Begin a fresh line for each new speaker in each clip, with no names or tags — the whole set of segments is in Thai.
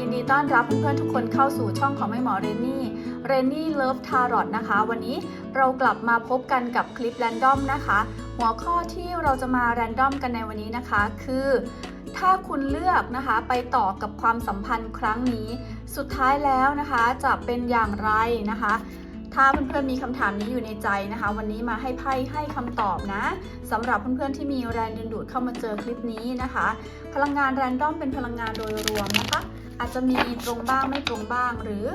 ยินดีต้อนรับเพื่อนๆทุกคนเข้าสู่ช่องของแม่หมอเรนนี่ เรนนี่เลิฟทารอตนะคะ วันนี้เรากลับมาพบกันกับคลิปแรนดอมนะคะ หัวข้อที่เราจะมาแรนดอมกันในวันนี้นะคะ คือ ถ้าคุณเลือกนะคะไปต่อกับความสัมพันธ์ครั้งนี้ สุดท้ายแล้วนะคะจะเป็นอย่างไรนะคะถ้าเพื่อนๆมีคำถามนี้อยู่ในใจนะคะ วันนี้มาให้ไพ่ให้คำตอบนะสำหรับเพื่อนๆที่มีแรงดึงดูดเข้ามาเจอคลิปนี้นะคะ พลังงานแรนดอมเป็นพลังงานโดยรวมนะคะ อาจจะมีตรงบ้างไม่ตรงบ้าง หรือ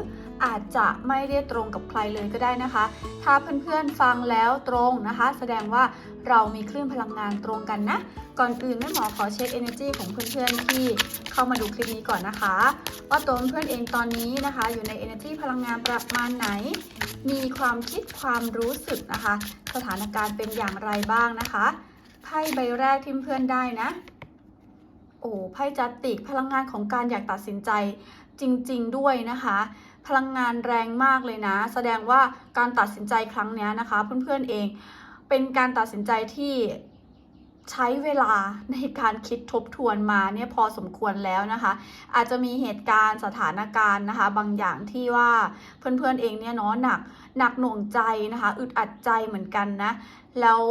อาจจะไม่ได้ตรงกับใครเลยก็ได้นะคะ ถ้าเพื่อนๆฟังแล้วตรงนะคะ แสดงว่าเรามีคลื่นพลังงานตรงกันนะ ก่อนอื่นแม่หมอขอเช็ค energy ของเพื่อนๆที่เข้ามาดูคลิปนี้ก่อนนะคะ ว่าตัวเพื่อนเองตอนนี้นะคะ อยู่ใน energy พลังงานประมาณไหน มีความคิดความรู้สึกนะคะ สถานการณ์เป็นอย่างไรบ้างนะคะไพ่ใบแรกที่เพื่อนได้นะ โอ้ไพ่จัตติกพลังงานของการอยากตัดสินใจจริง ๆ ด้วยนะคะ พลังงานแรงมากเลยนะ แสดงว่าการตัดสินใจครั้งนี้นะคะ เพื่อนๆเองเป็นการตัดสินใจที่ใช้เวลาในการคิดทบทวนมาเนี่ยพอสมควรแล้วนะคะ อาจจะมีเหตุการณ์สถานการณ์นะคะ บางอย่างที่ว่าเพื่อนๆเองเนี่ยเนาะหนักหนักหน่วงใจนะคะ อึดอัดใจเหมือนกันนะ แล้ว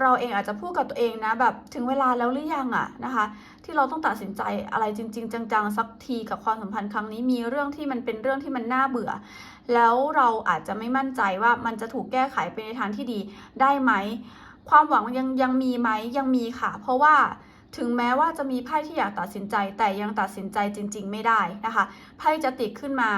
เราเองอาจจะพูดกับตัวเองนะแบบถึงเวลาแล้วหรือยังอะนะคะ ที่เราต้องตัดสินใจอะไรจริง ๆ จังๆสักทีกับความสัมพันธ์ครั้งนี้มีเรื่องที่มันเป็นเรื่องที่มันน่าเบื่อ แล้วเราอาจจะไม่มั่นใจว่ามันจะถูกแก้ไขไปในทางที่ดีได้ไหม ความหวังยังยังมีไหมยังมีค่ะ เพราะว่าถึงแม้ว่าจะมีไพ่ที่อยากตัดสินใจ แต่ยังตัดสินใจจริง ๆ ไม่ได้นะคะไพ่จะติดขึ้นมา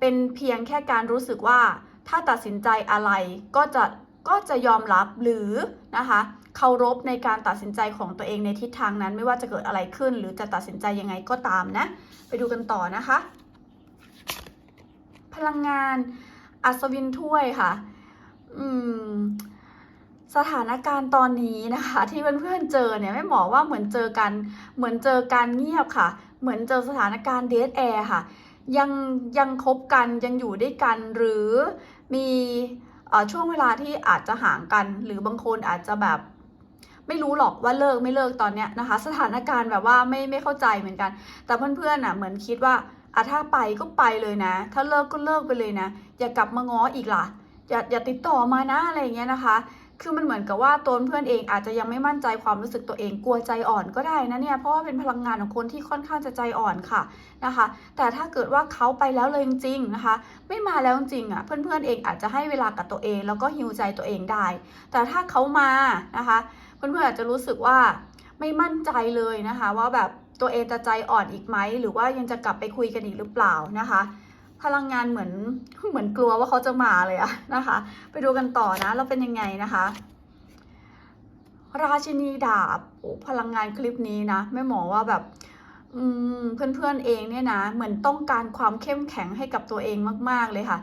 เป็นเพียงแค่การรู้สึกว่าถ้าตัดสินใจอะไรก็จะ ก็จะยอมรับหรือนะคะเคารพในการตัดสินใจของตัวเองในทิศทางนั้น ไม่ว่าจะเกิดอะไรขึ้น หรือจะตัดสินใจยังไงก็ตามนะ ไปดูกันต่อนะคะ พลังงานอัศวินถ้วยค่ะ อืมสถานการณ์ตอนนี้นะคะ ที่เพื่อนๆเจอเนี่ยไม่หมอว่าเหมือนเจอกัน เหมือนเจอการเงียบค่ะ เหมือนเจอสถานการณ์เดทแอร์ค่ะ ยังยังคบกันยังอยู่ด้วยกันหรือมี ช่วงเวลาที่อาจจะห่างกัน หรือบางคนอาจจะแบบไม่รู้หรอกว่าเลิกไม่เลิกตอนเนี้ยนะคะ สถานการณ์แบบว่าไม่ไม่เข้าใจเหมือนกัน แต่เพื่อนๆอะเหมือนคิดว่าอะถ้าไปก็ไปเลยนะ ถ้าเลิกก็เลิกไปเลยนะ อย่ากลับมาง้ออีกล่ะอย่าอย่าติดต่อมานะอะไรเงี้ยนะคะ คือมันเหมือนกับว่าตัวเพื่อนเองอาจจะยังไม่มั่นใจความรู้สึกตัวเองกลัวใจอ่อนก็ได้นะเนี่ยเพราะว่าเป็นพลังงานของคนที่ค่อนข้างจะใจอ่อนค่ะนะคะ แต่ถ้าเกิดว่าเขาไปแล้วเลยจริงๆนะคะ ไม่มาแล้วจริงอะเพื่อนๆเองอาจจะให้เวลากับตัวเอง แล้วก็ฮิวใจตัวเองได้ แต่ถ้าเขามานะคะ เพื่อนๆอาจจะรู้สึกว่าไม่มั่นใจเลยนะคะ ว่าแบบตัวเองจะใจอ่อนอีกไหมหรือว่ายังจะกลับไปคุยกันอีกหรือเปล่านะคะ พลังงานเหมือนเหมือนกลัวว่าเขาจะมาเลยอะนะคะ ไปดูกันต่อนะแล้วเป็นยังไงนะคะ ราชินีดาบโอ้พลังงานคลิปนี้นะแม่หมอว่าแบบอืมเพื่อนๆเองเนี่ยนะ เหมือนต้องการความเข้มแข็งให้กับตัวเองมาก ๆเลยค่ะ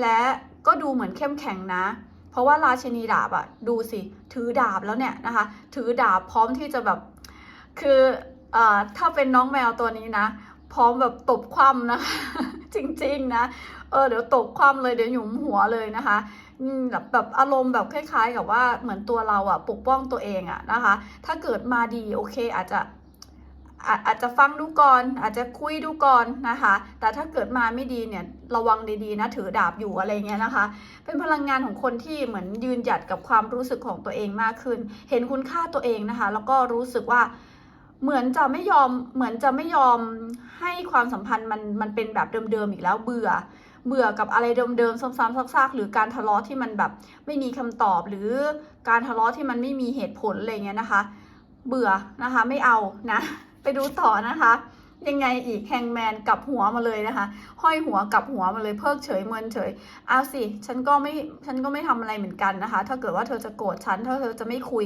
และก็ดูเหมือนเข้มแข็งนะ เพราะว่าราชินีดาบอะดูสิ ถือดาบแล้วเนี่ยนะคะ ถือดาบพร้อมที่จะแบบ คืออถ้าเป็นน้องแมวตัวนี้นะ พร้อมแบบตบคว่ำนะคะ จริงๆนะเออเดี๋ยวตบคว่ำเลยเดี๋ยวหยุมหัวเลยนะคะแบบแบบอารมณ์แบบคล้าย ๆ กับว่าเหมือนตัวเราอะปกป้องตัวเองอะนะคะ ถ้าเกิดมาดีโอเคอาจจะอาจจะฟังดูก่อน อาจจะคุยดูก่อนนะคะ แต่ถ้าเกิดมาไม่ดีเนี่ยระวังดีๆนะถือดาบอยู่อะไรเงี้ยนะคะ เป็นพลังงานของคนที่เหมือนยืนหยัดกับความรู้สึกของตัวเองมากขึ้น เห็นคุณค่าตัวเองนะคะ แล้วก็รู้สึกว่า เหมือนจะไม่ยอมเหมือนจะไม่ยอมให้ความสัมพันธ์มันมันเป็นแบบเดิมๆอีกแล้วเบื่อ เบื่อกับอะไรเดิมๆซ้ำๆซากๆหรือการทะเลาะที่มันแบบไม่มีคำตอบหรือการทะเลาะที่มันไม่มีเหตุผลอะไรเงี้ยนะคะ เบื่อนะคะไม่เอานะ ไปดูต่อนะคะ ยังไงอีกแฮงแมนกลับหัวมาเลยนะคะ ห้อยหัวกลับหัวมาเลยเพิกเฉยเมินเฉยเอาสิฉันก็ไม่ฉันก็ไม่ทำอะไรเหมือนกันนะคะ ถ้าเกิดว่าเธอจะโกรธฉันถ้าเธอจะไม่คุย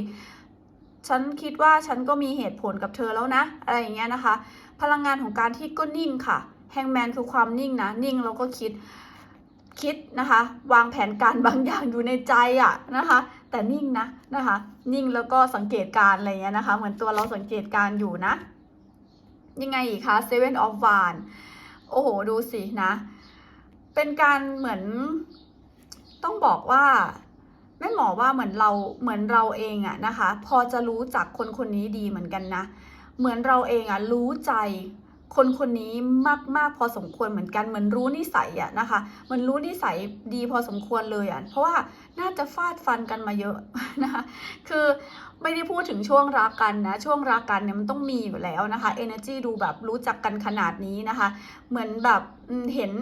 ฉันคิดว่าฉันก็มีเหตุผลกับเธอแล้วนะ อะไรอย่างเงี้ยนะคะ พลังงานของการที่ก็นิ่งค่ะแฮงแมนคือความนิ่งนะ นิ่งแล้วก็คิดคิดนะคะ วางแผนการบางอย่างอยู่ในใจอะนะคะ แต่นิ่งนะนะคะ นิ่งแล้วก็สังเกตการอะไรเงี้ยนะคะ เหมือนตัวเราสังเกตการอยู่นะ ยังไงอีกคะ Seven of w a n d โอ้โห ดูสินะ เป็นการเหมือนต้องบอกว่า แม่หมอว่าเหมือนเราเหมือนเราเองอะนะคะ พอจะรู้จักคนคนนี้ดีเหมือนกันนะ เหมือนเราเองอะรู้ใจคนคนนี้มากมากพอสมควรเหมือนกันเหมือนรู้นิสัยอะนะคะเหมันรู้นิสัยดีพอสมควรเลยอะเพราะว่าน่าจะฟาดฟันกันมาเยอะนะคะคือไม่ได้พูดถึงช่วงรักกันนะช่วงรักกันเนี่ยมันต้องมีอยู่แล้วนะคะ energy ดูแบบรู้จักกันขนาดนี้นะคะ เหมือนแบบเห็น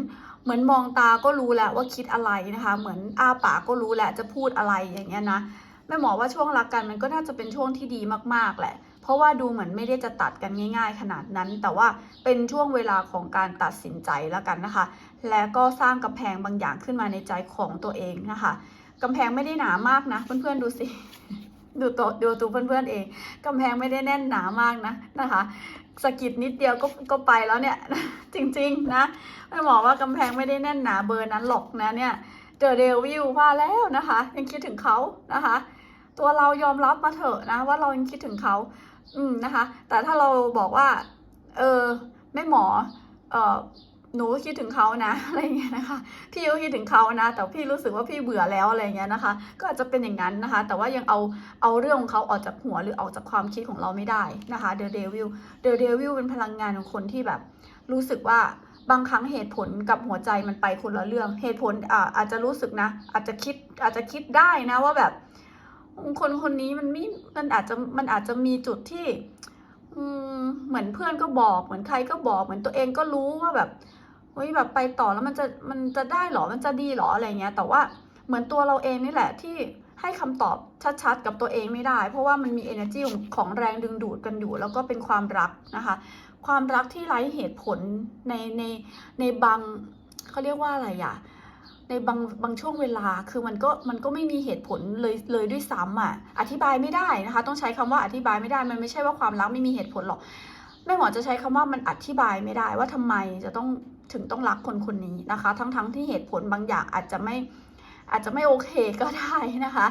เหมือนมองตาก็รู้แล้วว่าคิดอะไรนะคะ เหมือนอ้าปากก็รู้แหละจะพูดอะไรอย่างเงี้ยนะแม่หมอว่าช่วงรักกันมันก็น่าจะเป็นช่วงที่ดีมากๆแหละ เพราะว่าดูเหมือนไม่ได้จะตัดกันง่าย ๆ ขนาดนั้น แต่ว่าเป็นช่วงเวลาของการตัดสินใจแล้วกันนะคะ และก็สร้างกำแพงบางอย่างขึ้นมาในใจของตัวเองนะคะกำแพงไม่ได้หนามากนะ เพื่อนๆดูสิดูตัวดูตัวเพื่อนๆเองกำแพงไม่ได้แน่นหนามากนะนะคะ สกิดนิดเดียวก็ก็ไปแล้วเนี่ย จริงๆนะไม่บอกว่ากำแพงไม่ได้แน่นหนาเบอร์นั้นหรอกนะเนี่ยเจอเดวิลว่าแล้วนะคะ ยังคิดถึงเขานะคะ ตัวเรายอมรับมาเถอะนะว่าเรายังคิดถึงเขาอืมนะคะ แต่ถ้าเราบอกว่า เออไม่หมอเออ หนูคิดถึงเขานะอะไรเงี้ยนะคะ พี่ก็คิดถึงเขานะ แต่พี่รู้สึกว่าพี่เบื่อแล้วอะไรเงี้ยนะคะ ก็อาจจะเป็นอย่างนั้นนะคะ แต่ว่ายังเอาเอาเรื่องของเขาออกจากหัวหรือออกจากความคิดของเราไม่ได้นะคะ The Devil The Devil เป็นพลังงานของคนที่แบบ รู้สึกว่าบางครั้งเหตุผลกับหัวใจมันไปคนละเรื่อง เหตุผลอาจจะรู้สึกนะ อาจจะคิดอาจจะคิดได้นะว่าแบบ คนคนนี้มันไม่มันอาจจะมันอาจจะมีจุดที่เหมือนเพื่อนก็บอก เหมือนใครก็บอก เหมือนตัวเองก็รู้ว่าแบบ เฮ้ยแบบไปต่อแล้วมันจะมันจะได้หรอมันจะดีหรออะไรเงี้ย แต่ว่าเหมือนตัวเราเองนี่แหละที่ให้คำตอบชัดๆ กับตัวเองไม่ได้ เพราะว่ามันมี energy ของของแรงดึงดูดกันอยู่ แล้วก็เป็นความรักนะคะ ความรักที่ไร้เหตุผลในในในบางเขาเรียกว่าอะไรอะในบางบางช่วงเวลาคือมันก็มันก็ไม่มีเหตุผลเลยเลยด้วยซ้ำอะอธิบายไม่ได้นะคะ ต้องใช้คำว่าอธิบายไม่ได้มันไม่ใช่ว่าความรักไม่มีเหตุผลหรอกแม่หมอจะใช้คำว่ามันอธิบายไม่ได้ว่าทำไมจะต้อง ถึงต้องรักคนคนนี้นะคะ ทั้งทั้งที่เหตุผลบางอย่างอาจจะไม่อาจจะไม่โอเคก็ได้นะคะ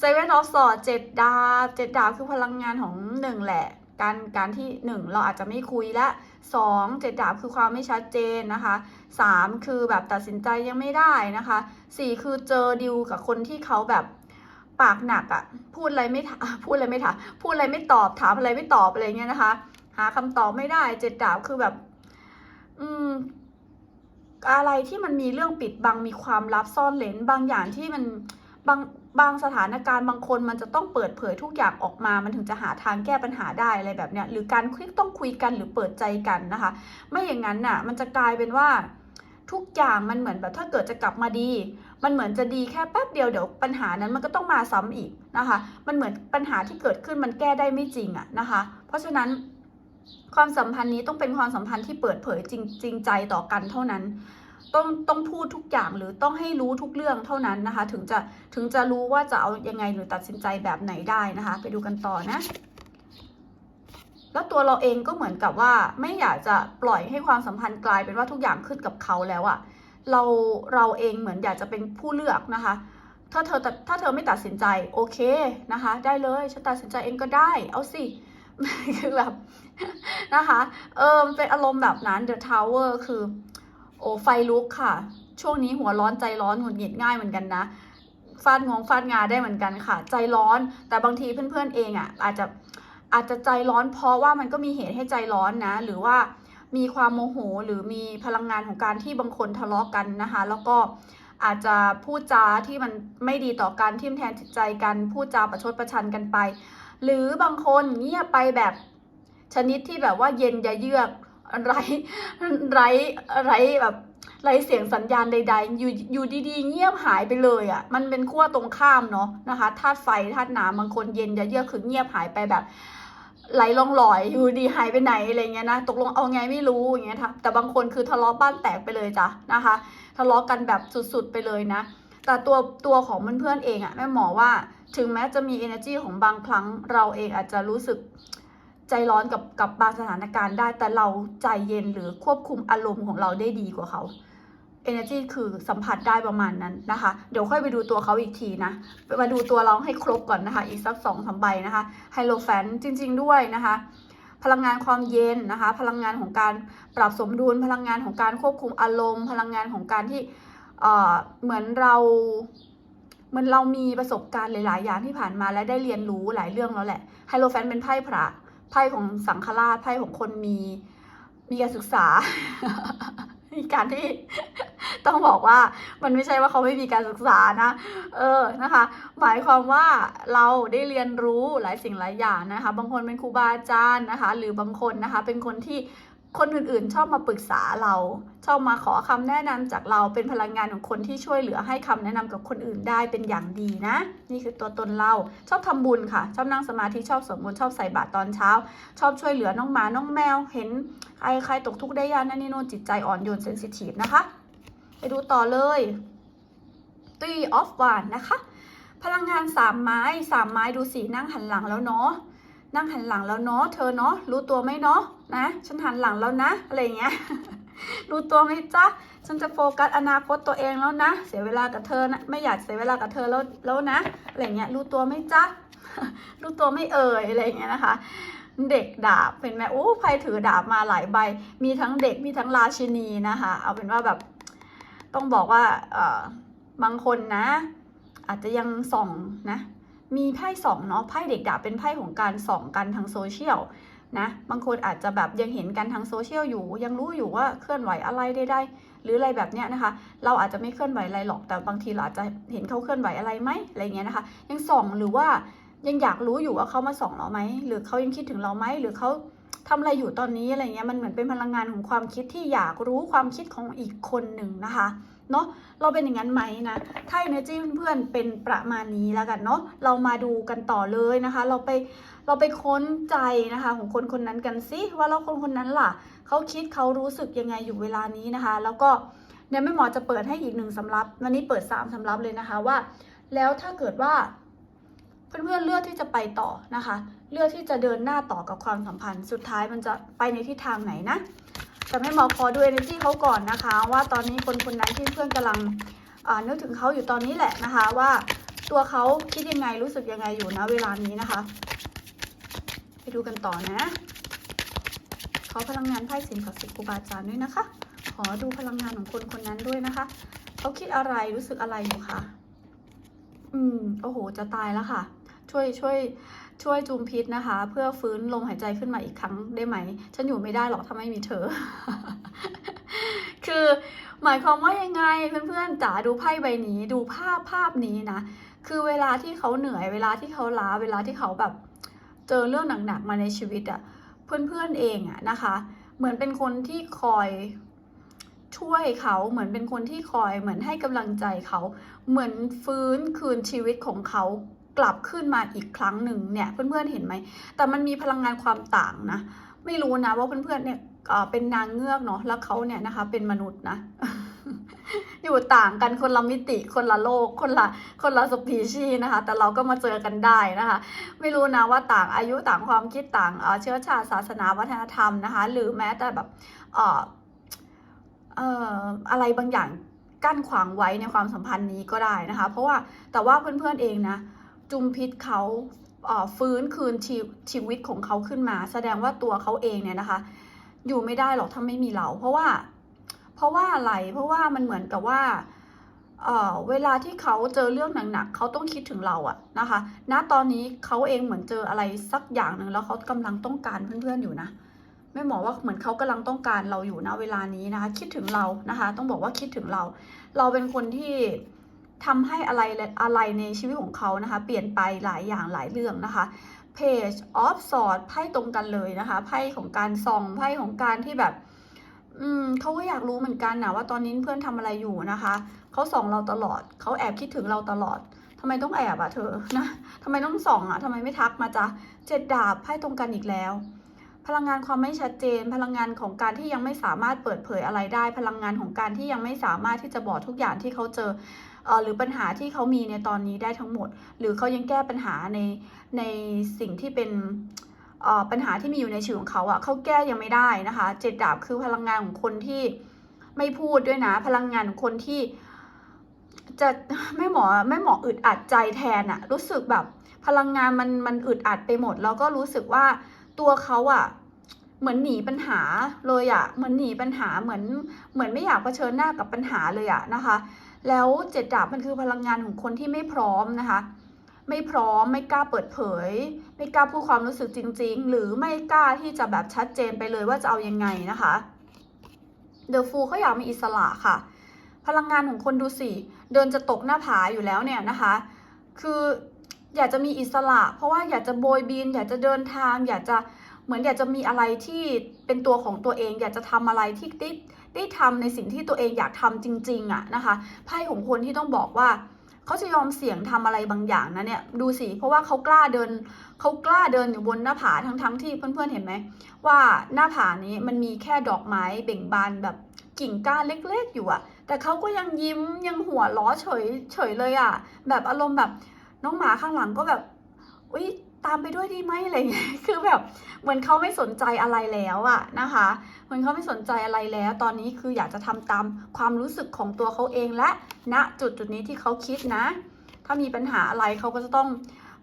Seven of Swords เจ็ดดาบเจ็ดดาบคือพลังงานของหนึ่งแหละ การการที่หนึ่งเราอาจจะไม่คุยและสองเจ็ดดาบคือความไม่ชัดเจนนะคะสามคือแบบตัดสินใจยังไม่ได้นะคะสี่คือเจอดิวกับคนที่เขาแบบปากหนักอะ่ะพูดอะไรไม่พูดอะไรไม่ถามพูดอะไรไม่ตอบถามอะไรไม่ตอบอะไรเงี้ยนะคะ หาคำตอบไม่ได้เจ็ดดาบคือแบบ อืม อะไรที่มันมีเรื่องปิดบังมีความลับซ่อนเลนบางอย่างที่มันบางบางสถานการณ์บางคนมันจะต้องเปิดเผยทุกอย่างออกมา มันถึงจะหาทางแก้ปัญหาได้อะไรแบบเนี้ย หรือการคุยต้องคุยกันหรือเปิดใจกันนะคะ ไม่อย่างนั้นน่ะ มันจะกลายเป็นว่าทุกอย่างมันเหมือนแบบถ้าเกิดจะกลับมาดี มันเหมือนจะดีแค่แป๊บเดียวเดี๋ยวปัญหานั้นมันก็ต้องมาซ้ำอีกนะคะ มันเหมือนปัญหาที่เกิดขึ้นมันแก้ได้ไม่จริงอะนะคะ เพราะฉะนั้น ความสัมพันธ์นี้ต้องเป็นความสัมพันธ์ที่เปิดเผยจริงจริงใจต่อกันเท่านั้น ต้องต้องพูดทุกอย่างหรือต้องให้รู้ทุกเรื่องเท่านั้นนะคะ ถึงจะถึงจะรู้ว่าจะเอายังไงหรือตัดสินใจแบบไหนได้นะคะ ไปดูกันต่อนะแล้วตัวเราเองก็เหมือนกับว่าไม่อยากจะปล่อยให้ความสัมพันธ์กลายเป็นว่าทุกอย่างขึ้นกับเขาแล้วอะเราเราเองเหมือนอยากจะเป็นผู้เลือกนะคะ ถ้าเธอถ้าเธอไม่ตัดสินใจโอเคนะคะ ได้เลยฉันตัดสินใจเองก็ได้ เอาสิคือแบบ นะคะเออเป็นอารมณ์แบบนั้น The Tower คือ โอ้ไฟลุกค่ะ ช่วงนี้หัวร้อนใจร้อนหงุดหงิดง่ายเหมือนกันนะฟาดงงฟาดงาได้เหมือนกันค่ะ ใจร้อน แต่บางทีเพื่อนๆเองอะ อาจจะอาจจะใจร้อนเพราะว่ามันก็มีเหตุให้ใจร้อนนะ หรือว่ามีความโมโหหรือมีพลังงานของการที่บางคนทะเลาะกันนะคะ แล้วก็อาจจะพูดจาที่มันไม่ดีต่อกันทิ่มแทนจิตใจกัน พูดจาประชดประชันกันไป หรือบางคนเงียบไปแบบ ชนิดที่แบบว่าเย็นย่าเยือกไร้ไร้ไร้แบบไร้เสียงสัญญาณใด ๆ อยู่อยู่ดีๆ เงียบหายไปเลยอะ่ะ มันเป็นขั้วตรงข้ามเนาะนะคะธาตุไฟธาตุน้ำบางคนเย็นอย่าเยือกคือเงียบหายไปแบบไหลลองลอยอยู่ดีหายไปไหนอะไรเงี้ยนะตกลงเอาไงไม่รู้อย่างเงี้ยค่ะแต่บางคนคือทะเลาะบ้านแตกไปเลยจ้ะนะคะ ทะเลาะกันแบบสุดๆไปเลยนะ แต่ตัวตัวของเพื่อนๆเองอะแม่หมอว่า ถึงแม้จะมี energy ของบางครั้งเราเองอาจจะรู้สึก ใจร้อนกับกับบางสถานการณ์ได้ แต่เราใจเย็นหรือควบคุมอารมณ์ของเราได้ดีกว่าเขา energy คือสัมผัสได้ประมาณนั้นนะคะ เดี๋ยวค่อยไปดูตัวเขาอีกทีนะ มาดูตัวเราให้ครบก่อนนะคะ อีกสักสองสามใบนะคะไฮโลแฟนจริง ๆ ด้วยนะคะ พลังงานความเย็นนะคะ พลังงานของการปรับสมดุล พลังงานของการควบคุมอารมณ์ พลังงานของการที่เอ่อเหมือนเราเหมือนเรามีประสบการณ์หลาย ๆ อย่างที่ผ่านมาและได้เรียนรู้หลายเรื่องแล้วแหละไฮโลแฟนเป็นไพ่พระ ไพ่ของสังฆราชไพ่ของคนมีมีการศึกษา มีการที่ต้องบอกว่ามันไม่ใช่ว่าเขาไม่มีการศึกษานะ เออนะคะ หมายความว่าเราได้เรียนรู้หลายสิ่งหลายอย่างนะคะ บางคนเป็นครูบาอาจารย์นะคะ หรือบางคนนะคะ เป็นคนที่ คนอื่นๆ ชอบมาปรึกษาเรา ชอบมาขอคำแนะนำจากเราเป็นพลังงานของคนที่ช่วยเหลือให้คำแนะนำกับคนอื่นได้เป็นอย่างดีนะ นี่คือตัวตนเรา ชอบทำบุญค่ะ ชอบนั่งสมาธิชอบสวดมนต์ชอบใส่บาตรตอนเช้า ชอบช่วยเหลือน้องหมาน้องแมว เห็นใครใครตกทุกข์ได้ยากนั่นนี่โน่นจิตใจอ่อนโยนเซนซิทีฟนะคะ ไปดูต่อเลย three of one นะคะ พลังงานสามไม้สามไม้ดูสินั่งหันหลังแล้วเนาะ นั่งหันหลังแล้วเนาะเธอเนาะรู้ตัวไหมเนาะนะฉันหันหลังแล้วนะอะไรเงี้ยรู้ตัวไหมจ๊ะฉันจะโฟกัสอนาคตตัวเองแล้วนะ เสียเวลากับเธอนะไม่อยากเสียเวลากับเธอแล้วแล้วนะอะไรเงี้ยรู้ตัวไหมจ๊ะรู้ตัวไม่เอ่ยอะไรเงี้ยนะคะ เด็กดาบเป็นไหมโอ้ไพ่ถือดาบมาหลายใบ มีทั้งเด็กมีทั้งราชินีนะคะ เอาเป็นว่าแบบต้องบอกว่าเออบางคนนะ อาจจะยังส่องนะ มีไพ่สองเนาะไพ่เด็กดาบเป็นไพ่ของการส่องกันทางโซเชียลนะบางคนอาจจะแบบยังเห็นกันทางโซเชียลอยู่ ยังรู้อยู่ว่าเคลื่อนไหวอะไรได้ได้หรืออะไรแบบเนี้ยนะคะ เราอาจจะไม่เคลื่อนไหวอะไรหรอกแต่บางทีเราอาจจะเห็นเขาเคลื่อนไหวอะไรไหมอะไรเงี้ยนะคะ ยังส่องหรือว่ายังอยากรู้อยู่ว่าเขามาส่องเราไหมหรือเขายังคิดถึงเราไหมหรือเขาทำอะไรอยู่ตอนนี้อะไรเงี้ยมันเหมือนเป็นพลังงานของความคิดที่อยากรู้ความคิดของอีกคนหนึ่งนะคะ เนาะเราเป็นอย่างนั้นไหมนะถ้า energy เพื่อนๆเป็นประมาณนี้แล้วกันเนาะเรามาดูกันต่อเลยนะคะ เราไปเราไปค้นใจนะคะ ของคนคนนั้นกันสิว่าเราคนคนนั้นล่ะเขาคิดเขารู้สึกยังไงอยู่เวลานี้นะคะ แล้วก็เดี๋ยวแม่หมอจะเปิดให้อีกหนึ่งสำรับวันนี้เปิดสามสำรับเลยนะคะว่า แล้วถ้าเกิดว่าเพื่อนๆเลือกที่จะไปต่อนะคะ เลือกที่จะเดินหน้าต่อกับความสัมพันธ์ สุดท้ายมันจะไปในทิศทางไหนนะ แต่ให้หมอขอดู energy เขาก่อนนะคะ ว่าตอนนี้คนคนนั้นที่เพื่อนกำลังนึกถึงเขาอยู่ตอนนี้แหละนะคะ ว่าตัวเขาคิดยังไงรู้สึกยังไงอยู่นะเวลานี้นะคะ ไปดูกันต่อนะขอพลังงานไพ่สินกับสิทธิ์ครูบาอาจารย์ด้วยนะคะ ขอดูพลังงานของคนคนนั้นด้วยนะคะเขาคิดอะไรรู้สึกอะไรอยู่คะอืมโอ้โหจะตายแล้วค่ะ ช่วยช่วย ช่วยจูมพิษนะคะ เพื่อฟื้นลมหายใจขึ้นมาอีกครั้งได้ไหม ฉันอยู่ไม่ได้หรอกถ้าไม่มีเธอ คือหมายความว่ายังไงเพื่อนๆจ๋าดูไพ่ใบนี้ดูภาพภาพนี้นะ คือเวลาที่เขาเหนื่อยเวลาที่เขาล้าเวลาที่เขาแบบ เจอเรื่องหนักๆมาในชีวิตอะเพื่อนๆเองอะนะคะ เหมือนเป็นคนที่คอยช่วยเขาเหมือนเป็นคนที่คอยเหมือนให้กำลังใจเขา เหมือนฟื้นคืนชีวิตของเขา กลับขึ้นมาอีกครั้งหนึ่งเนี่ยเพื่อนๆเห็นไหม แต่มันมีพลังงานความต่างนะ ไม่รู้นะว่าเพื่อนๆเนี่ยเอ่อเป็นนางเงือกเนาะแล้วเขาเนี่ยนะคะ เป็นมนุษย์นะ อยู่ต่างกันคนละมิติคนละโลก คนละคนละสปีชีส์นะคะ แต่เราก็มาเจอกันได้นะคะ ไม่รู้นะว่าต่างอายุต่างความคิดต่างเอ่อเชื้อชาติศาสนาวัฒนธรรมนะคะ หรือแม้แต่แบบเอ่อเอ่ออะไรบางอย่างกั้นขวางไว้ในความสัมพันธ์นี้ก็ได้นะคะ เพราะว่าแต่ว่าเพื่อนๆเองนะ จุมพิษเขาฟื้นคืนชีชีวิตของเขาขึ้นมา แสดงว่าตัวเขาเองเนี่ยนะคะ อยู่ไม่ได้หรอกถ้าไม่มีเรา เพราะว่า เพราะว่าอะไรเพราะว่ามันเหมือนกับว่าเเวลาที่เขาเจอเรื่องหนักๆเขาต้องคิดถึงเราอะนะคะ ณ ตอนนี้เขาเองเหมือนเจออะไรสักอย่างหนึ่งแล้วเขากำลังต้องการเพื่อนๆอยู่นะแม่หมอว่าเหมือนเขากำลังต้องการเราอยู่นะเวลานี้นะคะ คิดถึงเรานะคะ ต้องบอกว่าคิดถึงเรา เราเป็นคนที่ ทำให้อะไรอะไรในชีวิตของเขานะคะ เปลี่ยนไปหลายอย่างหลายเรื่องนะคะ Page of s w o r d ไพ่ตรงกันเลยนะคะไพ่ของการส่องไพ่ของการที่แบบ อืมเขาก็อยากรู้เหมือนกันนะว่าตอนนี้เพื่อนทำอะไรอยู่นะคะเขาส่องเราตลอดเขาแอบคิดถึงเราตลอดทำไมต้องแอบอะเธอนะทำไมต้องส่องอะทำไมไม่ทักมาจ๊ะเจ็ดดาบไพ่ตรงกันอีกแล้ว พลังงานความไม่ชัดเจน พลังงานของการที่ยังไม่สามารถเปิดเผยอะไรได้ พลังงานของการที่ยังไม่สามารถที่จะบอกทุกอย่างที่เขาเจอ หรือปัญหาที่เขามีในตอนนี้ได้ทั้งหมด หรือเขายังแก้ปัญหาในในสิ่งที่เป็นอ่อปัญหาที่มีอยู่ในชีวิตของเขาอะเขาแก้ยังไม่ได้นะคะเจ็ดดาบคือพลังงานของคนที่ไม่พูดด้วยนะ พลังงานของคนที่จะไม่หมอไม่หมออึดอัดใจแทนอะรู้สึกแบบพลังงานมันมันอึดอัดไปหมด แล้วก็รู้สึกว่าตัวเขาอะเหมือนหนีปัญหาเลยอะเหมือนหนีปัญหาเหมือนเหมือนไม่อยากเผชิญหน้ากับปัญหาเลยอะนะคะ แล้วเจ็ดดาบมันคือพลังงานของคนที่ไม่พร้อมนะคะ ไม่พร้อมไม่กล้าเปิดเผย ไม่กล้าพูดความรู้สึกจริง ๆ หรือไม่กล้าที่จะแบบชัดเจนไปเลยว่าจะเอายังไงนะคะเดอะฟูเขาอยากมีอิสระค่ะ พลังงานของคนดูสิเดินจะตกหน้าผาอยู่แล้วเนี่ยนะคะ คืออยากจะมีอิสระ เพราะว่าอยากจะโบยบิน อยากจะเดินทาง อยากจะเหมือนอยากจะมีอะไรที่เป็นตัวของตัวเอง อยากจะทำอะไรที่ได้ ได้ทำในสิ่งที่ตัวเองอยากทำจริงๆอะนะคะไพ่ของคนที่ต้องบอกว่าเขาจะยอมเสี่ยงทำอะไรบางอย่างนะเนี่ยดูสิเพราะว่าเขากล้าเดินเขากล้าเดินอยู่บนหน้าผาทั้งๆที่เพื่อนๆเห็นไหมว่าหน้าผานี้มันมีแค่ดอกไม้เบ่งบานแบบกิ่งก้านเล็กๆอยู่อะแต่เขาก็ยังยิ้มยังหัวล้อเฉยเฉยเลยอะแบบอารมณ์แบบน้องหมาข้างหลังก็แบบอุ้ย ตามไปด้วยดีไหมอะไรเงี้ยคือแบบเหมือนเขาไม่สนใจอะไรแล้วอะนะคะเหมือนเขาไม่สนใจอะไรแล้ว ตอนนี้คืออยากจะทำตามความรู้สึกของตัวเขาเองและณจุดจุดนี้ที่เขาคิดนะ ถ้ามีปัญหาอะไรเขาก็จะต้อง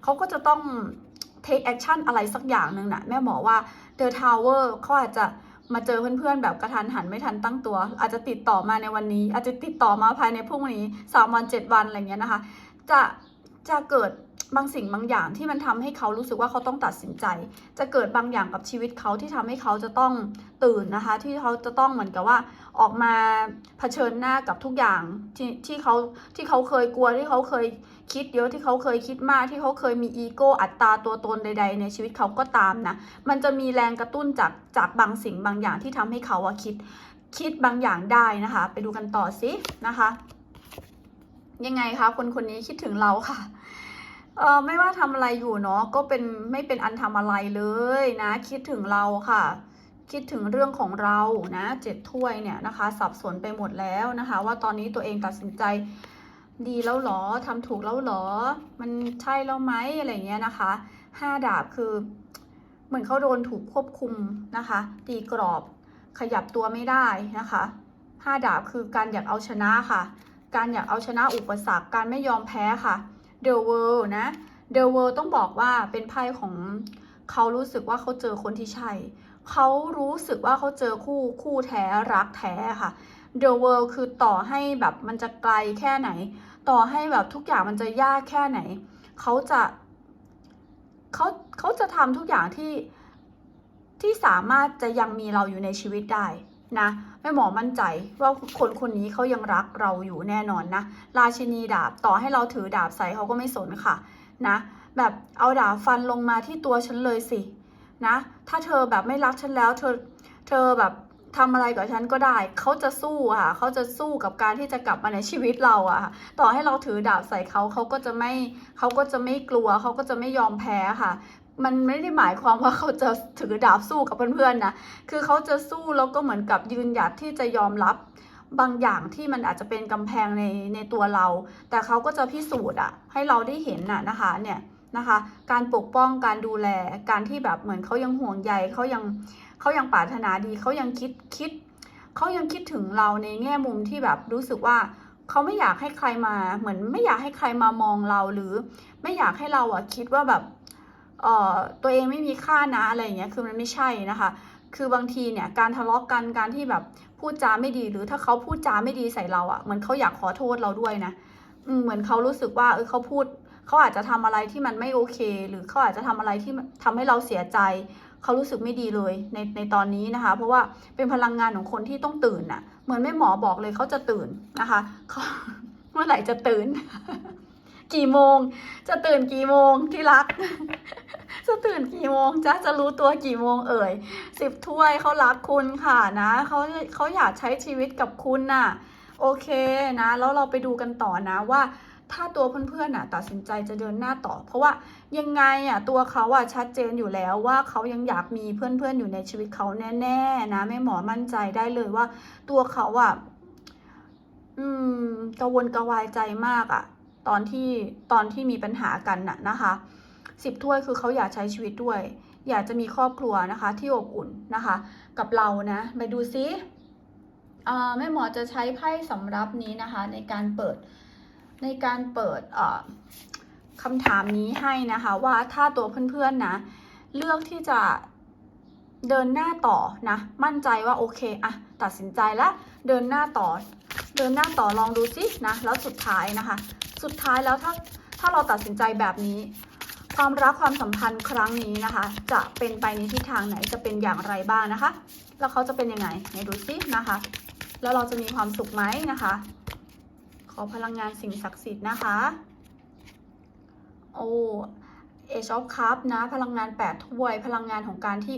เขาก็จะต้อง take action อะไรสักอย่างหนึ่งนะแม่หมอว่า The Tower เขาอาจจะมาเจอเพื่อนๆ แบบกระทันหันไม่ทันตั้งตัว อาจจะติดต่อมาในวันนี้ อาจจะติดต่อมาภายในพรุ่งนี้สามวันเจ็ดวันอะไรเงี้ยนะคะ จะจะเกิด บางสิ่งบางอย่างที่มันทำให้เขารู้สึกว่าเขาต้องตัดสินใจ จะเกิดบางอย่างกับชีวิตเขาที่ทำให้เขาจะต้องตื่นนะคะ ที่เขาจะต้องเหมือนกับว่าออกมาเผชิญหน้ากับทุกอย่างที่ที่เขาที่เขาเคยกลัวที่เขาเคยคิดเยอะที่เขาเคยคิดมากที่เขาเคยมีอีโก้อัตราตัวตนใด ๆ ในชีวิตเขาก็ตามนะมันจะมีแรงกระตุ้นจากจากบางสิ่งบางอย่างที่ทำให้เขาอะคิดคิดบางอย่างได้นะคะ ไปดูกันต่อสินะคะ ยังไงคะคนคนนี้คิดถึงเราค่ะ เออไม่ว่าทำอะไรอยู่เนาะก็เป็นไม่เป็นอันทำอะไรเลยนะ คิดถึงเราค่ะ คิดถึงเรื่องของเรานะเจ็ดถ้วยเนี่ยนะคะ สับสนไปหมดแล้วนะคะ ว่าตอนนี้ตัวเองตัดสินใจดีแล้วหรอทำถูกแล้วหรอ มันใช่แล้วไหมอะไรเงี้ยนะคะห้าดาบคือเหมือนเขาโดนถูกควบคุมนะคะ ตีกรอบขยับตัวไม่ได้นะคะห้าดาบคือการอยากเอาชนะค่ะ การอยากเอาชนะอุปสรรคการไม่ยอมแพ้ค่ะ The World นะ The World ต้องบอกว่าเป็นไพ่ของเขารู้สึกว่าเขาเจอคนที่ใช่ เขารู้สึกว่าเขาเจอคู่คู่แท้รักแท้ค่ะ The World คือต่อให้แบบมันจะไกลแค่ไหน ต่อให้แบบทุกอย่างมันจะยากแค่ไหน เขาจะเขาเขาจะทำทุกอย่างที่ที่สามารถจะยังมีเราอยู่ในชีวิตได้ นะแม่หมอมั่นใจว่าคนคนนี้เขายังรักเราอยู่แน่นอนนะราชินีดาบต่อให้เราถือดาบใส่เขาก็ไม่สนค่ะนะแบบเอาดาบฟันลงมาที่ตัวฉันเลยสินะถ้าเธอแบบไม่รักฉันแล้ว เธอเธอแบบทำอะไรกับฉันก็ได้ เขาจะสู้ค่ะ เขาจะสู้กับการที่จะกลับมาในชีวิตเราอะค่ะต่อให้เราถือดาบใส่เขา เขาก็จะไม่ เขาก็จะไม่กลัว เขาก็จะไม่ยอมแพ้ค่ะ มันไม่ได้หมายความว่าเขาจะถือดาบสู้กับเพื่อนๆนะคือเขาจะสู้แล้วก็เหมือนกับยืนหยัดที่จะยอมรับบางอย่างที่มันอาจจะเป็นกำแพงในในตัวเรา แต่เขาก็จะพิสูจน์อะให้เราได้เห็นน่ะนะคะเนี่ยนะคะการปกป้องการดูแลการที่แบบเหมือนเขายังห่วงใยเขายังเขายังปรารถนาดีเขายังคิดคิดเขายังคิดถึงเราในแง่มุมที่แบบรู้สึกว่าเขาไม่อยากให้ใครมาเหมือนไม่อยากให้ใครมามองเราหรือไม่อยากให้เราอะคิดว่าแบบ เอ่อตัวเองไม่มีค่านะอะไรอย่างเงี้ยคือมันไม่ใช่นะคะ คือบางทีเนี่ยการทะเลาะกันการที่แบบพูดจาไม่ดีหรือถ้าเขาพูดจาไม่ดีใส่เราอะ่ะเหมือนเขาอยากขอโทษเราด้วยนะอืมเหมือนเขารู้สึกว่าเออเขาพูดเขาอาจจะทำอะไรที่มันไม่โอเค หรือเขาอาจจะทำอะไรที่ทำให้เราเสียใจ เขารู้สึกไม่ดีเลยในในตอนนี้นะคะ เพราะว่าเป็นพลังงานของคนที่ต้องตื่นน่ะ เหมือนแม่หมอบอกเลยเขาจะตื่นนะคะเขาเมื่อไหร่จะตื่น กี่โมง จะตื่นกี่โมงที่รัก จะตื่นกี่โมงจ๊ะจะรู้ตัวกี่โมงเอ่ยสิบถ้วยเขารักคุณค่ะนะเขาเขาอยากใช้ชีวิตกับคุณน่ะ โอเคนะ แล้วเราไปดูกันต่อนะว่าถ้าตัวเพื่อนๆน่ะตัดสินใจจะเดินหน้าต่อ เพราะว่ายังไงอะตัวเขาอะชัดเจนอยู่แล้วว่าเขายังอยากมีเพื่อนๆอยู่ในชีวิตเขาแน่ๆนะแม่หมอมั่นใจได้เลยว่า ตัวเขาอะอืมกระวนกระวายใจมากอะ ตอนที่ตอนที่มีปัญหากันน่ะนะคะสิบถ้วยคือเขาอยากใช้ชีวิตด้วย อยากจะมีครอบครัวนะคะ ที่อบอุ่นนะคะ กับเรานะไปดูซิอ่าแม่หมอจะใช้ไพ่สำรับนี้นะคะ ในการเปิดในการเปิดคำถามนี้ให้นะคะ ว่าถ้าตัวเพื่อนๆนะ เลือกที่จะ เดินหน้าต่อนะ มั่นใจว่าโอเคอะตัดสินใจแล้วเดินหน้าต่อ เดินหน้าต่อลองดูสินะ แล้วสุดท้ายนะคะ สุดท้ายแล้วถ้าถ้าเราตัดสินใจแบบนี้ ความรักความสัมพันธ์ครั้งนี้นะคะ จะเป็นไปในทิศทางไหนจะเป็นอย่างไรบ้างนะคะ แล้วเขาจะเป็นยังไงไหนดูซินะคะ แล้วเราจะมีความสุขไหมนะคะ ขอพลังงานสิ่งศักดิ์สิทธิ์นะคะ โอ้เอชอฟคัพนะ พลังงานแปดถ้วย พลังงานของการที่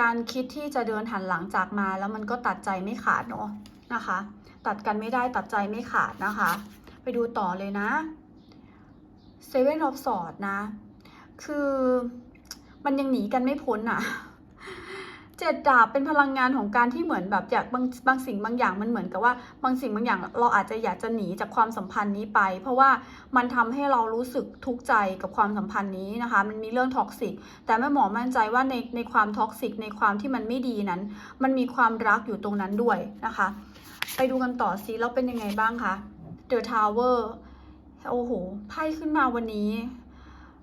การคิดที่จะเดินหันหลังจากมาแล้วมันก็ตัดใจไม่ขาดเนาะนะคะ ตัดกันไม่ได้ตัดใจไม่ขาดนะคะ ไปดูต่อเลยนะ Seven of Swords นะ คือมันยังหนีกันไม่พ้นอะ เจ็ดดาบเป็นพลังงานของการที่เหมือนแบบอยากบางบางสิ่งบางอย่างมันเหมือนกับว่าบางสิ่งบางอย่างเราอาจจะอยากจะหนีจากความสัมพันธ์นี้ไป เพราะว่ามันทำให้เรารู้สึกทุกข์ใจกับความสัมพันธ์นี้นะคะ มันมีเรื่องท็อกซิกแต่แม่หมอมั่นใจว่าในในความท็อกซิกในความที่มันไม่ดีนั้น มันมีความรักอยู่ตรงนั้นด้วยนะคะ ไปดูกันต่อซิแล้วเป็นยังไงบ้างคะ The Tower โอ้โหไพ่ขึ้นมาวันนี้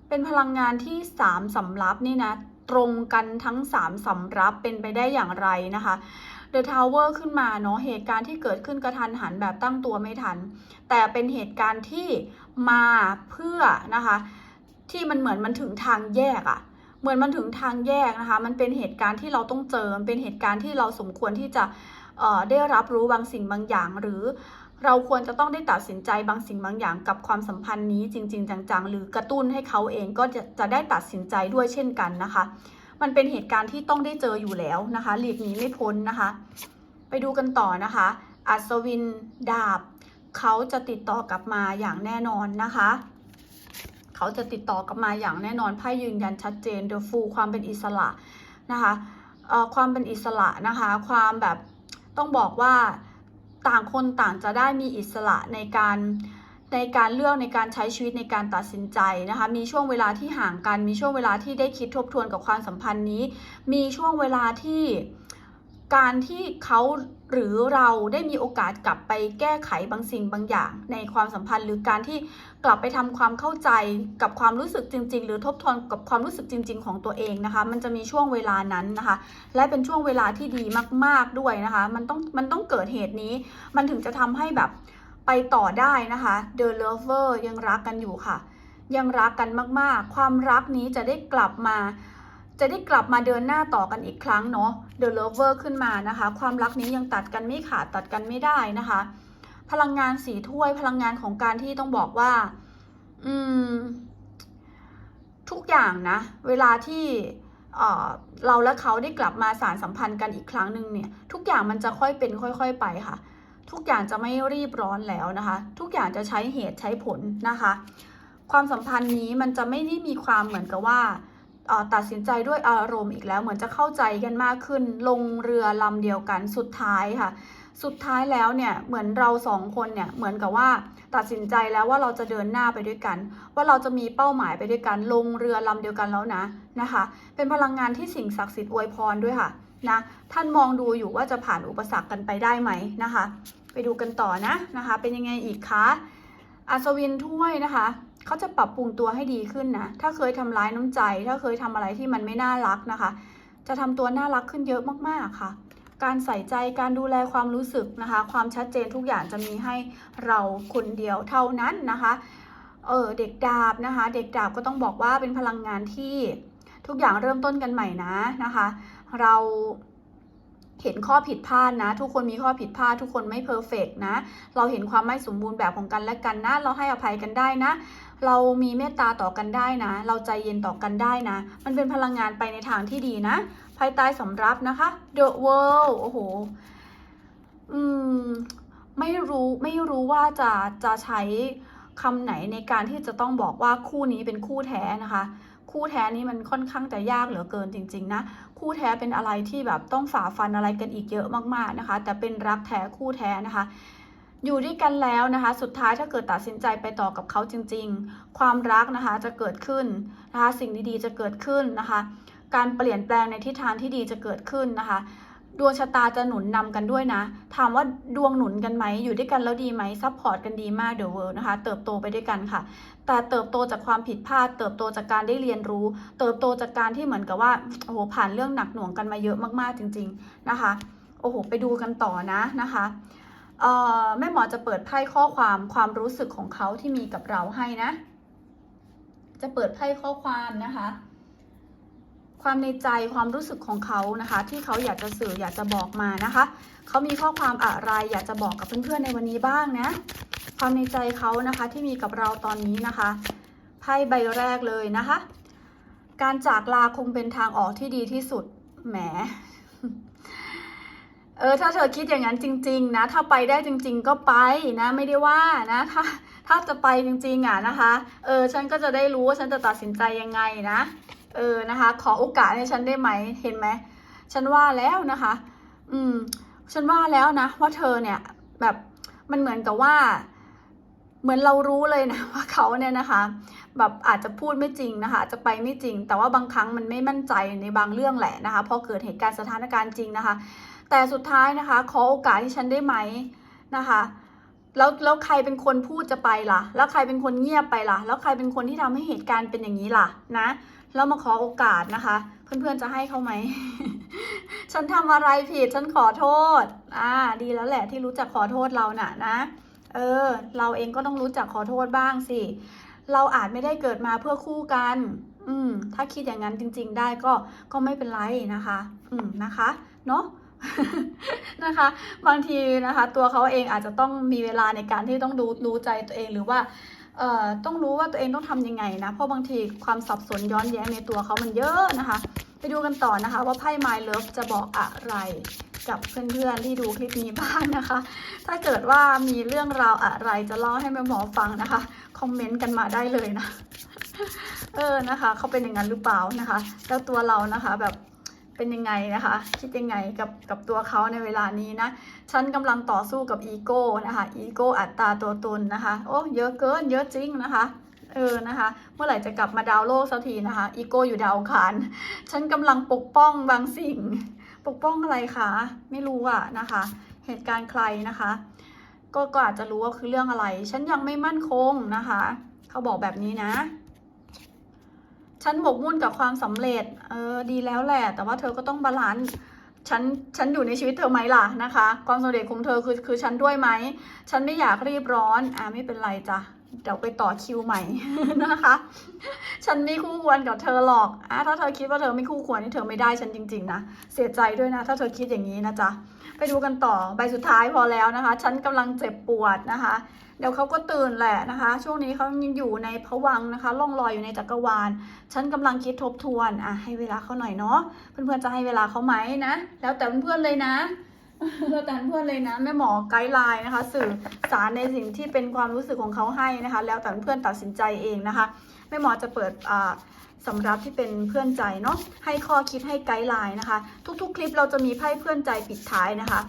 เป็นพลังงานที่สามสำรับนี่นะ ตรงกันทั้งสามสำรับเป็นไปได้อย่างไรนะคะ The Tower ขึ้นมาเนาะเหตุการณ์ที่เกิดขึ้นกระทันหันแบบตั้งตัวไม่ทัน แต่เป็นเหตุการณ์ที่มาเพื่อนะคะ ที่มันเหมือนมันถึงทางแยกอะเหมือนมันถึงทางแยกนะคะ มันเป็นเหตุการณ์ที่เราต้องเจอ มันเป็นเหตุการณ์ที่เราสมควรที่จะได้รับรู้บางสิ่งบางอย่าง หรือ เราควรจะต้องได้ตัดสินใจบางสิ่งบางอย่างกับความสัมพันธ์นี้จริง ๆ จังๆ หรือกระตุ้นให้เขาเองก็จะจะได้ตัดสินใจด้วยเช่นกันนะคะ มันเป็นเหตุการณ์ที่ต้องได้เจออยู่แล้วนะคะหลีกหนีไม่พ้นนะคะ ไปดูกันต่อนะคะ อัศวินดาบ เขาจะติดต่อกลับมาอย่างแน่นอนนะคะเขาจะติดต่อกลับมาอย่างแน่นอนไพ่ยืนยันชัดเจน The Fool ความเป็นอิสระนะคะเอ่อความเป็นอิสระนะคะ ความแบบต้องบอกว่า ต่างคนต่างจะได้มีอิสระในการในการเลือกในการใช้ชีวิตในการตัดสินใจนะคะ มีช่วงเวลาที่ห่างกัน มีช่วงเวลาที่ได้คิดทบทวนกับความสัมพันธ์นี้ มีช่วงเวลาที่ การที่เขาหรือเราได้มีโอกาสกลับไปแก้ไขบางสิ่งบางอย่าง ในความสัมพันธ์ หรือการที่กลับไปทำความเข้าใจกับความรู้สึกจริง ๆ หรือทบทวนกับความรู้สึกจริง ๆ ของตัวเองนะคะ มันจะมีช่วงเวลานั้นนะคะ และเป็นช่วงเวลาที่ดีมาก ๆด้วยนะคะ มันต้องมันต้องเกิดเหตุนี้ มันถึงจะทำให้แบบไปต่อได้นะคะ The Lover ยังรักกันอยู่ค่ะ ยังรักกันมากๆ ความรักนี้จะได้กลับมา จะได้กลับมาเดินหน้าต่อกันอีกครั้งเนาะ The Lover ขึ้นมานะคะ ความรักนี้ยังตัดกันไม่ขาดตัดกันไม่ได้นะคะ พลังงานสีถ้วยพลังงานของการที่ต้องบอกว่า อืม ทุกอย่างนะ เวลาที่เราและเขาได้กลับมาสารสัมพันธ์กันอีกครั้งหนึ่งเนี่ย ทุกอย่างมันจะค่อยเป็นค่อย ๆ ไปค่ะ ทุกอย่างจะไม่รีบร้อนแล้วนะคะ ทุกอย่างจะใช้เหตุใช้ผลนะคะ ความสัมพันธ์นี้มันจะไม่ได้มีความเหมือนกับว่า ตัดสินใจด้วยอารมณ์อีกแล้ว เหมือนจะเข้าใจกันมากขึ้น ลงเรือลำเดียวกันสุดท้ายค่ะ สุดท้ายแล้วเนี่ยเหมือนเราสองคนเนี่ยเหมือนกับว่าตัดสินใจแล้วว่าเราจะเดินหน้าไปด้วยกัน ว่าเราจะมีเป้าหมายไปด้วยกัน ลงเรือลำเดียวกันแล้วนะนะคะ เป็นพลังงานที่สิ่งศักดิ์สิทธิ์อวยพรด้วยค่ะนะท่านมองดูอยู่ว่าจะผ่านอุปสรรคกันไปได้ไหมนะคะ ไปดูกันต่อนะนะคะ เป็นยังไงอีกคะอัศวินถ้วยนะคะ เขาจะปรับปรุงตัวให้ดีขึ้นนะ ถ้าเคยทำร้ายน้ำใจ ถ้าเคยทำอะไรที่มันไม่น่ารักนะคะ จะทำตัวน่ารักขึ้นเยอะมากๆค่ะ การใส่ใจ การดูแลความรู้สึกนะคะ ความชัดเจนทุกอย่างจะมีให้เราคนเดียวเท่านั้นนะคะ เออเด็กดาบนะคะ เด็กดาบก็ต้องบอกว่าเป็นพลังงานที่ทุกอย่างเริ่มต้นกันใหม่นะนะคะ เราเห็นข้อผิดพลาดนะ ทุกคนมีข้อผิดพลาด ทุกคนไม่เพอร์เฟกนะ เราเห็นความไม่สมบูรณ์แบบของกันและกันนะ เราให้อภัยกันได้นะ เรามีเมตตาต่อกันได้นะ เราใจเย็นต่อกันได้นะ มันเป็นพลังงานไปในทางที่ดีนะ ภายใต้สำรับนะคะ The World โอ้โห อืม ไม่รู้ไม่รู้ว่าจะจะใช้คำไหนในการที่จะต้องบอกว่าคู่นี้เป็นคู่แท้นะคะ คู่แท้นี้มันค่อนข้างจะยากเหลือเกินจริง ๆ นะ คู่แท้เป็นอะไรที่แบบต้องฝ่าฟันอะไรกันอีกเยอะมากๆนะคะ แต่เป็นรักแท้คู่แท้นะคะ อยู่ด้วยกันแล้วนะคะ สุดท้ายถ้าเกิดตัดสินใจไปต่อกับเขาจริง ๆ ความรักนะคะจะเกิดขึ้นนะคะ สิ่งดีๆจะเกิดขึ้นนะคะ การเปลี่ยนแปลงในทิศทางที่ดีจะเกิดขึ้นนะคะ ดวงชะตาจะหนุนนำกันด้วยนะ ถามว่าดวงหนุนกันไหมอยู่ด้วยกันแล้วดีไหมซัพพอร์ตกันดีมากเดอะเวิร์นะคะ เติบโตไปด้วยกันค่ะ แต่เติบโตจากความผิดพลาด เติบโตจากการได้เรียนรู้ เติบโตจากการที่เหมือนกับว่าโอ้โหผ่านเรื่องหนักหน่วงกันมาเยอะมากๆจริง ๆนะคะโอ้โห ไปดูกันต่อนะนะคะ แม่หมอจะเปิดไพ่ข้อความความรู้สึกของเขาที่มีกับเราให้นะ จะเปิดไพ่ข้อความนะคะ ความในใจความรู้สึกของเขานะคะ ที่เขาอยากจะสื่ออยากจะบอกมานะคะเขามีข้อความอะไรอยากจะบอกกับเพื่อนๆในวันนี้บ้างนะ ความในใจเขานะคะที่มีกับเราตอนนี้นะคะไพ่ใบแรกเลยนะคะ การจากลาคงเป็นทางออกที่ดีที่สุดแหม เออถ้าเธอคิดอย่างนั้นจริง ๆ นะ ถ้าไปได้จริง ๆ ก็ไปนะไม่ได้ว่านะถ้าถ้าจะไปจริงๆอะนะคะ เออฉันก็จะได้รู้ว่าฉันจะตัดสินใจยังไงนะ เออนะคะ ขอโอกาสให้ฉันได้ไหมเห็นไหมฉันว่าแล้วนะคะ อืม ฉันว่าแล้วนะว่าเธอเนี่ยแบบมันเหมือนกับว่า เหมือนเรารู้เลยนะว่าเขาเนี่ยนะคะ แบบอาจจะพูดไม่จริงนะคะจะไปไม่จริง แต่ว่าบางครั้งมันไม่มั่นใจในบางเรื่องแหละนะคะพอเกิดเหตุการณ์สถานการณ์จริงนะคะ แต่สุดท้ายนะคะ ขอโอกาสให้ฉันได้ไหมนะคะแล้วแล้วใครเป็นคนพูดจะไปล่ะ แล้วใครเป็นคนเงียบไปล่ะ แล้วใครเป็นคนที่ทำให้เหตุการณ์เป็นอย่างนี้ล่ะนะแล้วมาขอโอกาสนะคะ เพื่อนๆจะให้เขาไหม ฉันทำอะไรผิดฉันขอโทษ อ่า ดีแล้วแหละที่รู้จักขอโทษเราน่ะนะ เออ เราเองก็ต้องรู้จักขอโทษบ้างสิ เราอาจไม่ได้เกิดมาเพื่อคู่กัน อืม ถ้าคิดอย่างนั้นจริง ๆ ได้ก็ก็ไม่เป็นไรนะคะ อืมนะคะ เนาะ นะคะ บางทีนะคะ ตัวเขาเองอาจจะต้องมีเวลาในการที่ต้องดูรู้ใจตัวเองหรือว่าต้องรู้ว่าตัวเองต้องทำยังไงนะ เพราะบางทีความสับสนย้อนแย้งในตัวเขามันเยอะนะคะ ไปดูกันต่อนะคะ ว่าไพ่ My Love จะบอกอะไรกับเพื่อนๆที่ดูคลิปนี้บ้างนะคะ ถ้าเกิดว่ามีเรื่องราวอะไรจะเล่าให้แม่หมอฟังนะคะ คอมเมนต์กันมาได้เลยนะ เออนะคะ เขาเป็นอย่างนั้นหรือเปล่านะคะ แล้วตัวเรานะคะแบบ เป็นยังไงนะคะ คิดยังไงกับกับตัวเขาในเวลานี้นะ ฉันกำลังต่อสู้กับอีโก้นะคะ อีโก้อัตตาตัวตนนะคะ โอ้ เยอะเกิน เยอะจริงนะคะ เออ นะคะ เมื่อไหร่จะกลับมาดาวโลกสักทีนะคะ อีโก้อยู่ดาวอังคารฉันกำลังปกป้องบางสิ่ง ปกป้องอะไรคะ ไม่รู้อะนะคะ เหตุการณ์ใครนะคะ ก็ก็อาจจะรู้ว่าคือเรื่องอะไร ฉันยังไม่มั่นคงนะคะ เขาบอกแบบนี้นะ ฉันหมกมุ่นกับความสำเร็จ เออ ดีแล้วแหละ แต่ว่าเธอก็ต้องบาลานซ์ ฉัน ฉันอยู่ในชีวิตเธอไหมล่ะนะคะ ความสำเร็จของเธอคือ คือฉันด้วยไหม ฉันไม่อยากรีบร้อน อ่าไม่เป็นไรจ้ะ เดี๋ยวไปต่อคิวใหม่นะคะ ฉันไม่คู่ควรกับเธอหรอกอะถ้าเธอคิดว่าเธอไม่คู่ควรนี่เธอไม่ได้ฉันจริง ๆนะ เสียใจด้วยนะ ถ้าเธอคิดอย่างนี้นะจ๊ะ ไปดูกันต่อ ใบสุดท้ายพอแล้วนะคะ ฉันกำลังเจ็บปวดนะคะ เดี๋ยวเขาก็ตื่นแหละนะคะ ช่วงนี้เขายังอยู่ในภวังนะคะล่องลอยอยู่ในจักรวาล ฉันกำลังคิดทบทวนอะให้เวลาเขาหน่อยเนาะเพื่อนๆจะให้เวลาเขาไหมนะ แล้วแต่เพื่อนๆเลยนะแล้วแต่เพื่อนเลยนะแม่หมอไกด์ไลน์นะคะ สื่อสารในสิ่งที่เป็นความรู้สึกของเขาให้นะคะ แล้วแต่เพื่อนตัดสินใจเองนะคะแม่หมอจะเปิดอ่าสำรับที่เป็นเพื่อนใจเนาะให้ข้อคิดให้ไกด์ไลน์นะคะ ทุกๆ คลิปเราจะมีไพ่เพื่อนใจปิดท้ายนะคะ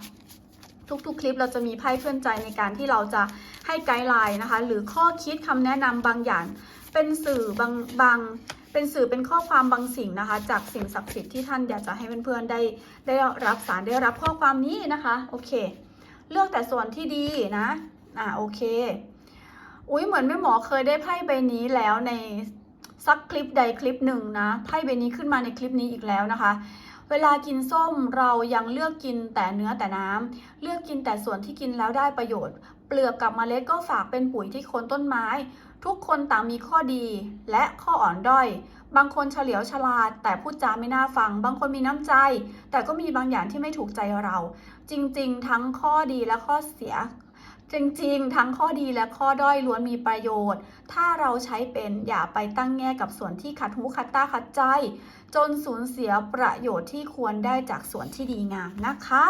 ทุกๆ คลิปเราจะมีไพ่เพื่อนใจในการที่เราจะให้ไกด์ไลน์นะคะ หรือข้อคิดคำแนะนำบางอย่าง เป็นสื่อบางบางเป็นสื่อเป็นข้อความบางสิ่งนะคะ จากสิ่งศักดิ์สิทธิ์ที่ท่านอยากจะให้เพื่อนๆได้ได้รับสารได้รับข้อความนี้นะคะโอเค เลือกแต่ส่วนที่ดีนะอ่าโอเค อุ้ยเหมือนแม่หมอเคยได้ไพ่ใบนี้แล้วในสักคลิปใดคลิปหนึ่งนะไพ่ใบนี้ขึ้นมาในคลิปนี้อีกแล้วนะคะ เวลากินส้มเรายังเลือกกินแต่เนื้อแต่น้ำเลือกกินแต่ส่วนที่กินแล้วได้ประโยชน์ เปลือกกับเมล็ดก็ฝากเป็นปุ๋ยที่โคนต้นไม้ ทุกคนต่างมีข้อดีและข้ออ่อนด้อย บางคนเฉลียวฉลาด แต่พูดจาไม่น่าฟัง บางคนมีน้ำใจ แต่ก็มีบางอย่างที่ไม่ถูกใจเรา จริง ๆ ทั้งข้อดีและข้อเสีย จริงๆ ทั้งข้อดีและข้อด้อยล้วนมีประโยชน์ ถ้าเราใช้เป็นอย่าไปตั้งแง่กับส่วนที่ขัดหูขัดตาขัดใจ จนสูญเสียประโยชน์ที่ควรได้จากส่วนที่ดีงามนะคะ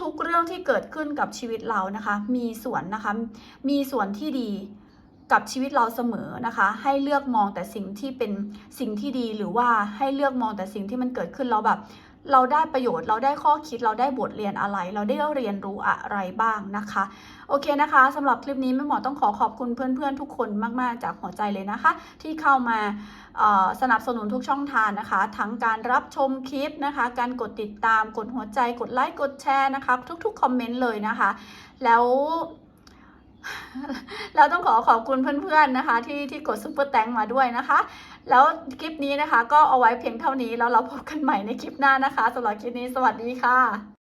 ทุกๆ เรื่องที่เกิดขึ้นกับชีวิตเรานะคะ มีส่วนนะคะ มีส่วนที่ดีกับชีวิตเราเสมอนะคะ ให้เลือกมองแต่สิ่งที่เป็นสิ่งที่ดีหรือว่าให้เลือกมองแต่สิ่งที่มันเกิดขึ้นเราแบบ เราได้ประโยชน์เราได้ข้อคิดเราได้บทเรียนอะไร เราได้เรียนรู้อะไรบ้างนะคะ โอเคนะคะสำหรับคลิปนี้แม่หมอต้องขอขอบคุณเพื่อนๆ ทุกคนมากๆ จากหัวใจเลยนะคะ ที่เข้ามาสนับสนุนทุกช่องทางนะคะ ทั้งการรับชมคลิปนะคะ การกดติดตามกดหัวใจกดไลค์กดแชร์นะคะ ทุกๆคอมเมนต์เลยนะคะ แล้ว แล้วต้องขอขอบคุณเพื่อนๆนะคะ ที่ที่กดซุปเปอร์แตงมาด้วยนะคะ แล้วคลิปนี้นะคะ ก็เอาไว้เพียงเท่านี้แล้วเราพบกันใหม่ในคลิปหน้านะคะสำหรับคลิปนี้สวัสดีค่ะ